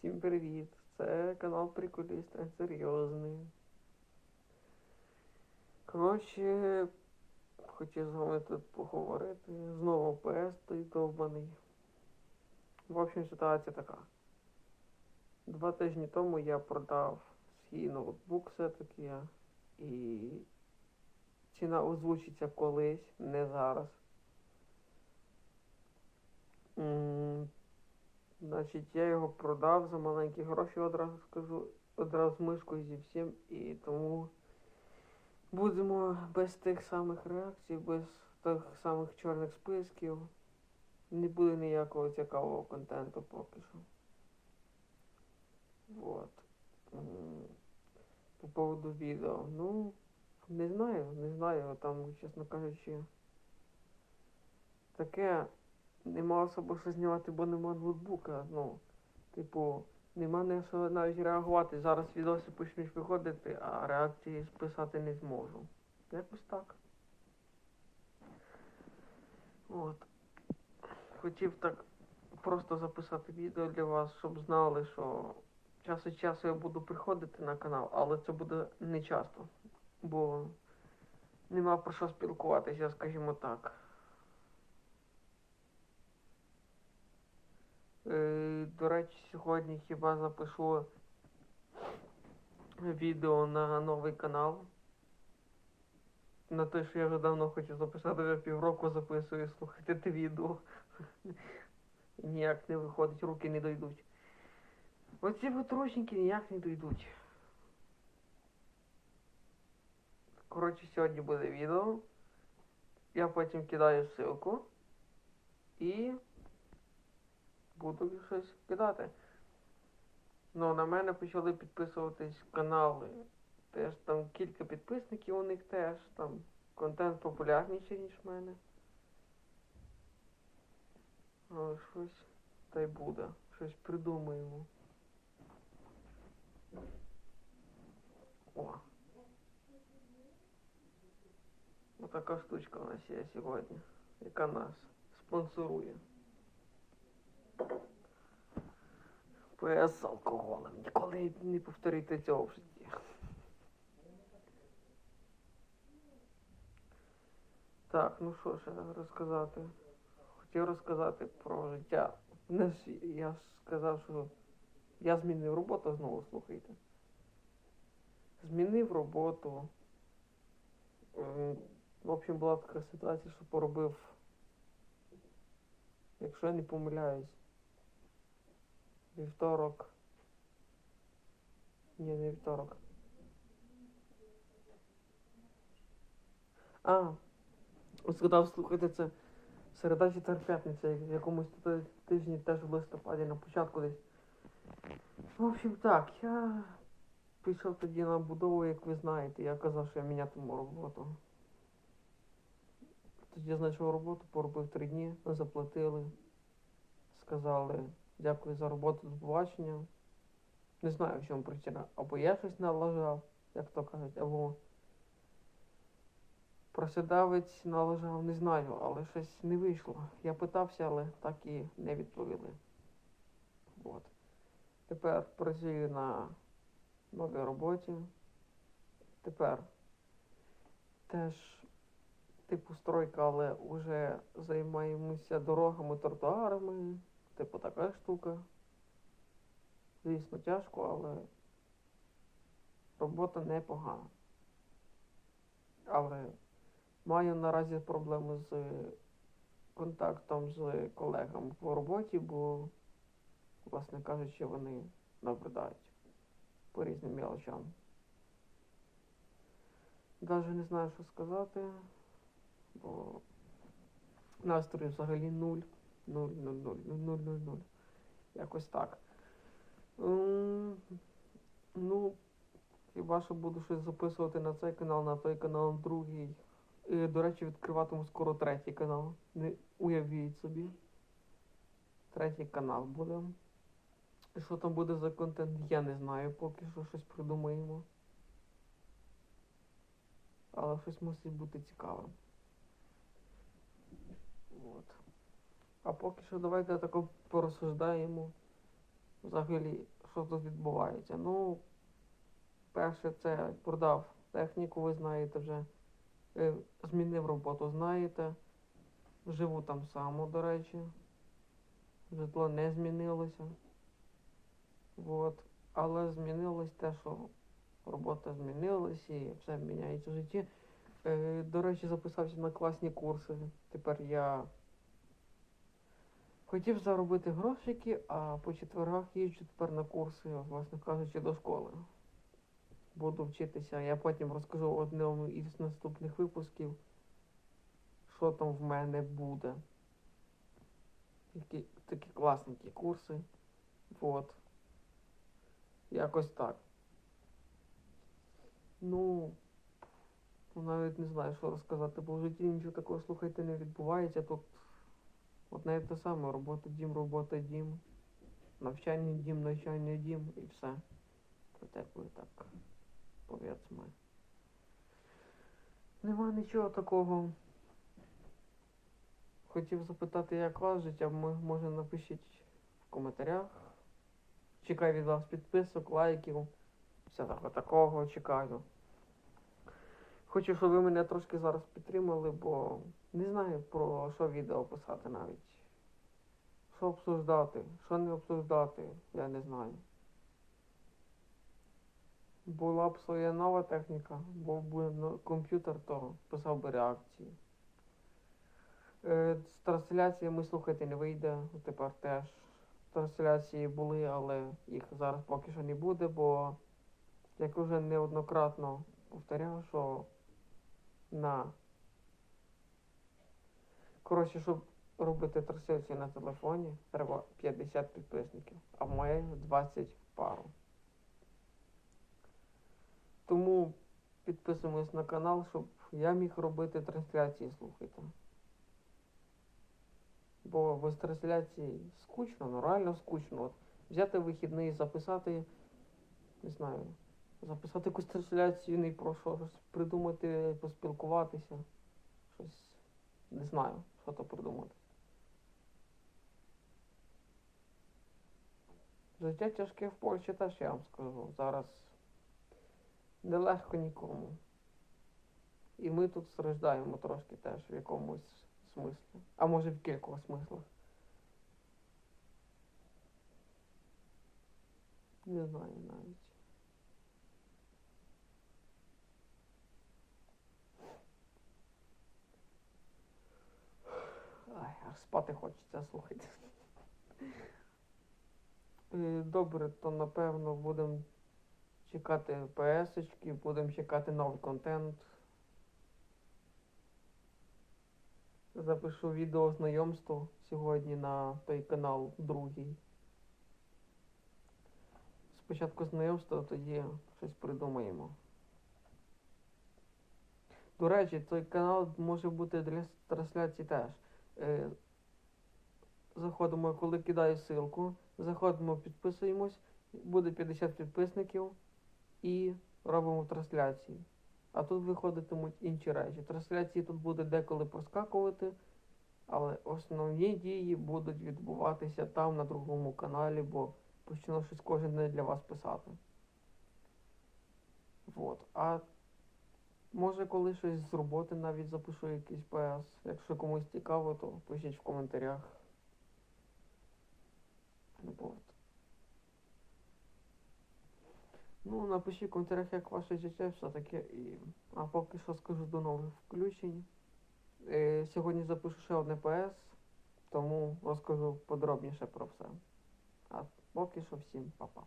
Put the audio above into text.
Всім привіт! Це канал Приколіст Серйозний. Коротше, хотів з вами тут поговорити. Знову ПС той довбаний. В общем, ситуація така. Два тижні тому я продав свій ноутбук все-таки. І ціна озвучиться колись, не зараз. М, Значить, я його продав за маленькі гроші, одразу скажу, одразу з мишкою зі всім, і тому будемо без тих самих реакцій, без тих самих чорних списків. Не буде ніякого цікавого контенту поки що. Вот. По поводу відео. Ну, не знаю, не знаю, там, чесно кажучи, таке нема особо що знімати, бо нема ноутбука. Ну, типу, нема на що навіть реагувати. Зараз відоси почнуть виходити, а реакції списати не зможу. Якось так. От. Хотів так просто записати відео для вас, щоб знали, що час від часу я буду приходити на канал, але це буде не часто, бо нема про що спілкуватися, скажімо так. Е, До речі, сьогодні хіба запишу відео на новий канал. На те, що я вже давно хочу записати, вже півроку записую, слухайте те відео. Ніяк не виходить, руки не дойдуть. Оці витручники ніяк не дойдуть. Коротше, сьогодні буде відео. Я потім кидаю ссылку. І буду щось кидати. Ну, на мене почали підписуватись канали. Теж там кілька підписників у них теж, там контент популярніший, ніж в мене. Але щось та й буде. Щось придумаємо. О. Отака штучка у нас є сьогодні, яка нас спонсорує. ПС з алкоголем. Ніколи не повторюйте цього в житті. Так, ну що ще розказати? Хотів розказати про життя. Не ж, я ж сказав, що я змінив роботу, знову слухайте. Змінив роботу. В общем, була така ситуація, що поробив, якщо я не помиляюсь, вівторок. Ні, не вівторок. А, згадав, слухайте, це середа четвер п'ятниця, в якомусь тижні теж в листопаді, на початку десь. В общем, так, я пішов тоді на будову, як ви знаєте, я казав, що я мінятиму роботу. Тоді я знайшов роботу, поробив три дні, заплатили, сказали дякую за роботу, до побачення. Не знаю, в чому причина. Або я щось налажав, як то кажуть, або просидавець налажав, не знаю, але щось не вийшло. Я питався, але так і не відповіли. От. Тепер працюю на новій роботі. Тепер теж типу стройка, але вже займаємося дорогами, тротуарами. Типу така штука. Звісно, тяжко, але робота непогана. Але маю наразі проблеми з контактом з колегами по роботі, бо, власне кажучи, вони набридають по різним мілочам. Навіть не знаю, що сказати, бо настрій взагалі нуль. Нуль, нуль, нуль, нуль, нуль, нуль, нуль. Якось так. Ну, хіба що буду щось записувати на цей канал, на той канал, на другий. І, до речі, відкриватиму скоро третій канал. Не уявіть собі. Третій канал буде. Що там буде за контент, я не знаю, поки що щось придумаємо. Але щось мусить бути цікавим. От. А поки що давайте тако порозсуждаємо. взагалі, що тут відбувається. Ну, перше, це продав техніку, ви знаєте вже. Е, Змінив роботу, знаєте. Живу там само, до речі. Житло не змінилося. Вот. Але змінилось те, що робота змінилась і все міняється в житті. Е, до речі, записався на класні курси. Тепер я хотів заробити грошики, а по четвергах їжджу тепер на курси, власне кажучи, до школи. Буду вчитися. Я потім розкажу в одному із наступних випусків, що там в мене буде. Такі, такі класненькі курси. Вот. Якось так. Ну, навіть не знаю, що розказати, бо в житті нічого такого, слухайте, не відбувається. Тут одне і те саме, робота дім, робота дім, навчання дім, навчання дім і все. Протекли так. Повіцьми. Нема нічого такого. Хотів запитати, як вас життя, може напишіть в коментарях. Чекаю від вас підписок, лайків. Всякого такого чекаю. Хочу, щоб ви мене трошки зараз підтримали, бо не знаю про що відео писати навіть. Що обсуждати, що не обсуждати, я не знаю. Була б своя нова техніка, був би комп'ютер, то писав би реакції. Е, з трансляціями слухати не вийде, тепер теж трансляції були, але їх зараз поки що не буде, бо як вже неоднократно повторяв, що на коротше, щоб робити трансляцію на телефоні, треба 50 підписників, а в моєї 20 пару. Тому підписуємось на канал, щоб я міг робити трансляції, слухайте. Бо без трансляції скучно, ну реально скучно. От взяти вихідний записати, не знаю, записати якусь трансляцію, не про що, щось придумати, поспілкуватися. Щось не знаю, то придумати. Життя тяжке в Польщі теж я вам скажу. Зараз нелегко нікому. І ми тут страждаємо трошки теж в якомусь смислі. А може в кількох смислах. Не знаю навіть. Спати хочеться, слухайте. Е, Добре, то напевно будемо чекати ПС-очки, будемо чекати новий контент. Запишу відео знайомство сьогодні на той канал другий. Спочатку знайомство, тоді щось придумаємо. До речі, той канал може бути для трансляції теж. Е, заходимо, коли кидаю ссылку, заходимо, підписуємось, буде 50 підписників і робимо трансляції. А тут виходитимуть інші речі. Трансляції тут буде деколи проскакувати, але основні дії будуть відбуватися там на другому каналі, бо почну щось кожен день для вас писати. Вот. А може коли щось з роботи навіть запишу якийсь ПС. Якщо комусь цікаво, то пишіть в коментарях. Ну, напишіть в коментарях, як ваше життя все таке. І... А поки що скажу до нових включень. Е, сьогодні запишу ще одне ПС, тому розкажу подробніше про все. А поки що всім па-па.